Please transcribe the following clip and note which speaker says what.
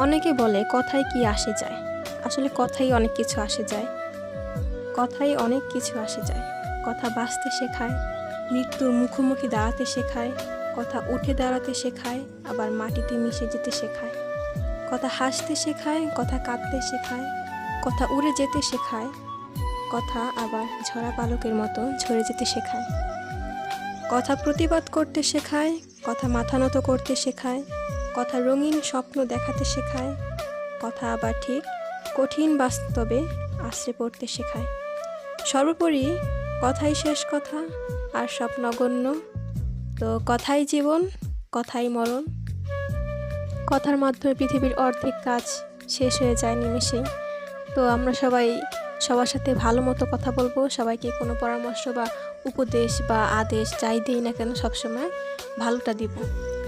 Speaker 1: অনেকে বলে, কথায় কি আসে যায়? আসলে কথাই অনেক কিছু আসে যায়। কথাই অনেক কিছু আসে যায়। কথা বাঁচতে শেখায় মৃত্যুর মুখোমুখি দাঁড়াতে শেখায়, কথা উঠে দাঁড়াতে শেখায়, আবার মাটিতে মিশে যেতে শেখায়। কথা হাসতে শেখায়, কথা কাঁদতে শেখায়, কথা উড়ে যেতে শেখায়, কথা আবার ঝরা পালকের মতো ঝরে যেতে শেখায়। কথা প্রতিবাদ করতে শেখায়, কথা মাথা নত করতে শেখায় কথা রঙিন স্বপ্ন দেখাতে শেখায়, কথা আবার ঠিক কঠিন বাস্তবে আশ্রে পড়তে শেখায়। সর্বোপরি কথাই শেষ কথা, আর সব নগণ্য। তো কথাই জীবন, কথাই মরণ। কথার মাধ্যমে পৃথিবীর অর্ধেক কাজ শেষ হয়ে যায় নিমেষেই তো আমরা সবাই সবার সাথে ভালো মতো কথা বলব, সবাইকে কোনো পরামর্শ বা উপদেশ বা আদেশ যাই দিই না কেন সবসময় ভালোটা দিব।